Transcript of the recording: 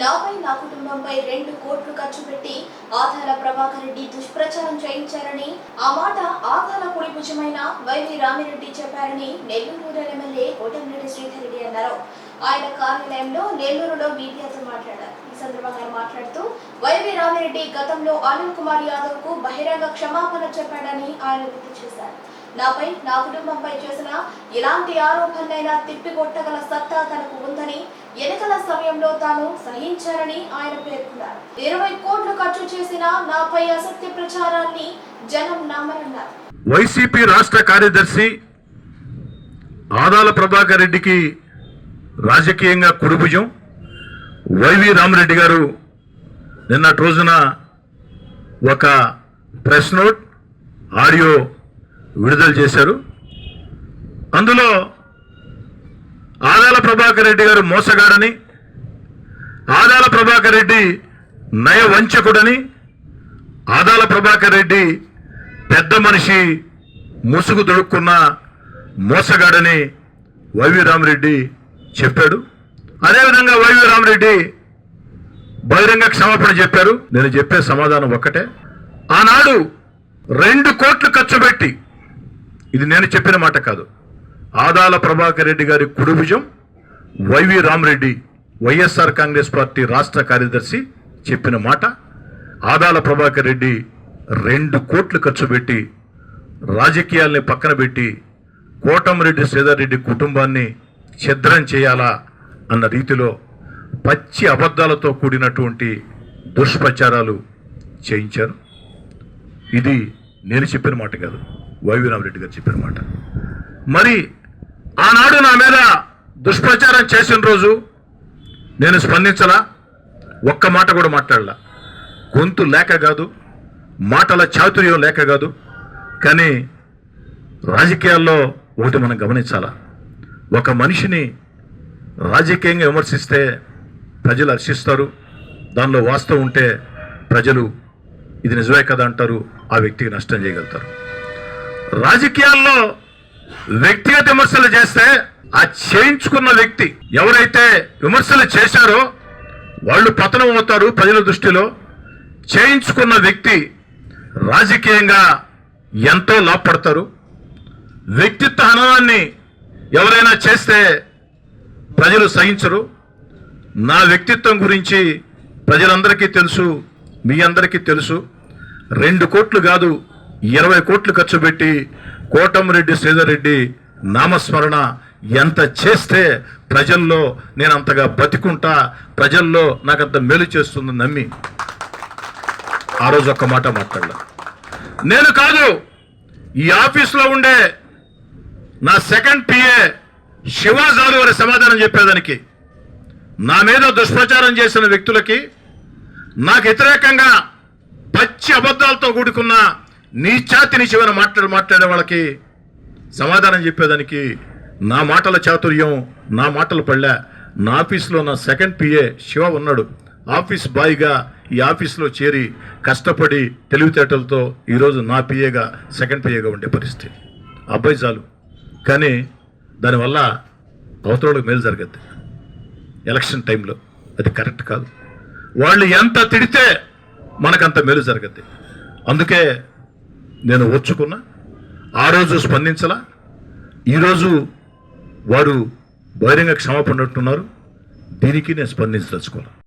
నాపై నా కుటుంబంపై రెండు కోట్లు ఖర్చు పెట్టి ఆధార ప్రభాకర్ రెడ్డి దుష్ప్రచారం చేయించారని ఆ మాట ఆధార కుడి భుజమైన వైవి రామిరెడ్డి చెప్పారని నెల్లూరు రూరల్ ఎమ్మెల్యే కోటమిరెడ్డి శ్రీధర్ రెడ్డి అన్నారు. ఆయన కార్యాలయంలో నెల్లూరులో మీడియాతో మాట్లాడారు. ఈ సందర్భంగా మాట్లాడుతూ వైవి రామిరెడ్డి గతంలో అనిల్ కుమార్ యాదవ్కు బహిరంగ క్షమాపణ చెప్పాడని ఆయన గుర్తు చేశారు. నాపై నా కుటుంబంపై చేసిన ఎలాంటి ఆరోపణలైనా తిప్పికొట్టగల సత్తా ఎన్నికల సమయంలో తాను సహించారని ఆయన పేర్కొన్నారు. ఇరవై కోట్లు ఖర్చు చేసిన నాపై అసత్య ప్రచారాన్ని జనం నమ్మరన్నారు. వైసీపీ రాష్ట్ర కార్యదర్శి ఆదాల ప్రభాకర్ రెడ్డికి రాజకీయంగా కురుభుజం వైవి రామరెడ్డి గారు నిన్నటి రోజున ఒక ప్రెస్ నోట్ ఆడియో విడుదల చేశారు. అందులో ఆదాల ప్రభాకర్ రెడ్డి గారు మోసగాడని ఆదాల ప్రభాకర్ రెడ్డి నయవంచకుడని ఆదాల ప్రభాకర్ రెడ్డి పెద్ద మనిషి ముసుగు దొడుక్కున్న మోసగాడని వైవి రామరెడ్డి చెప్పాడు. అదేవిధంగా వైవి రామరెడ్డి బహిరంగ క్షమాపణ చెప్పారు. నేను చెప్పే సమాధానం ఒక్కటే. ఆనాడు రెండు కోట్లు ఖర్చు పెట్టి ఇది నేను చెప్పిన మాట కాదు. ఆదాల ప్రభాకర్ రెడ్డి గారి కుడిభుజం Y V Ramareddy YSR Congress party రాష్ట్ర కార్యదర్శి చెప్పిన మాట. ఆదాల ప్రభాకర్ రెడ్డి రెండు కోట్లు ఖర్చు పెట్టి రాజకీయాల్ని పక్కన పెట్టి కోటంరెడ్డి శ్రీధర్ రెడ్డి కుటుంబాన్ని ఛిద్రం చేయాలా అన్న రీతిలో పచ్చి అబద్ధాలతో కూడినటువంటి దుష్ప్రచారాలు చేయించారు. ఇది నేను చెప్పిన మాట కాదు. వైవి రామరెడ్డి గారు చెప్పిన మాట. మరి ఆనాడు నా మీద దుష్ప్రచారం చేసిన రోజు నేను స్పందించలా ఒక్క మాట కూడా మాట్లాడలా. గొంతు లేక కాదు మాటల చాతుర్యం లేక కాదు కానీ రాజకీయాల్లో ఒకటి మనం గమనించాలా. ఒక మనిషిని రాజకీయంగా విమర్శిస్తే ప్రజలు హర్షిస్తారు దానిలో వాస్తవం ఉంటే ప్రజలు ఇది నిజమే కదా అంటారు ఆ వ్యక్తికి నష్టం చేయగలుగుతారు. రాజకీయాల్లో వ్యక్తిగత విమర్శలు చేస్తే ఆ చేయించుకున్న వ్యక్తి ఎవరైతే విమర్శలు చేశారో వాళ్ళు పతనం అవుతారు ప్రజల దృష్టిలో. చేయించుకున్న వ్యక్తి రాజకీయంగా ఎంతో లాభపడతారు. వ్యక్తిత్వ హననాన్ని ఎవరైనా చేస్తే ప్రజలు సహించరు. నా వ్యక్తిత్వం గురించి ప్రజలందరికీ తెలుసు మీ అందరికీ తెలుసు. రెండు కోట్లు కాదు ఇరవై కోట్లు ఖర్చు పెట్టి కోటమిరెడ్డి శ్రీధర్రెడ్డి నామస్మరణ ఎంత చేస్తే ప్రజల్లో నేను అంతగా బతికుంటా ప్రజల్లో నాకు అంత మేలు చేస్తుంది నమ్మి ఆ రోజు ఒక్క మాట మాట్లాడలా. నేను కాదు ఈ ఆఫీస్లో ఉండే నా సెకండ్ పిఏ శివాజాలు వారి సమాధానం చెప్పేదానికి. నా మీద దుష్ప్రచారం చేసిన వ్యక్తులకి నాకు వ్యతిరేకంగా పచ్చి అబద్ధాలతో కూడుకున్న నీచాతి నిశమైన మాట్లాడు మాట్లాడే వాళ్ళకి సమాధానం చెప్పేదానికి నా మాటల చాతుర్యం నా మాటలు పడలే నా ఆఫీస్లో నా సెకండ్ పిఏ శివ ఉన్నాడు. ఆఫీస్ బాయ్గా ఈ ఆఫీస్లో చేరి కష్టపడి తెలివితేటలతో ఈరోజు నా పిఏగా సెకండ్ పిఏగా ఉండే పరిస్థితి. అబ్బాయి చాలు. కానీ దానివల్ల అవతలకు మేలు జరగద్ది. ఎలక్షన్ టైంలో అది కరెక్ట్ కాదు. వాళ్ళు ఎంత తిడితే మనకంత మేలు జరగద్ది. అందుకే నేను ఓర్చుకున్నా ఆ రోజు స్పందించలా. ఈరోజు వారు బహిరంగ క్షమాపణ అంటున్నారు దీనికి నేను స్పందించదలుచుకోవాలి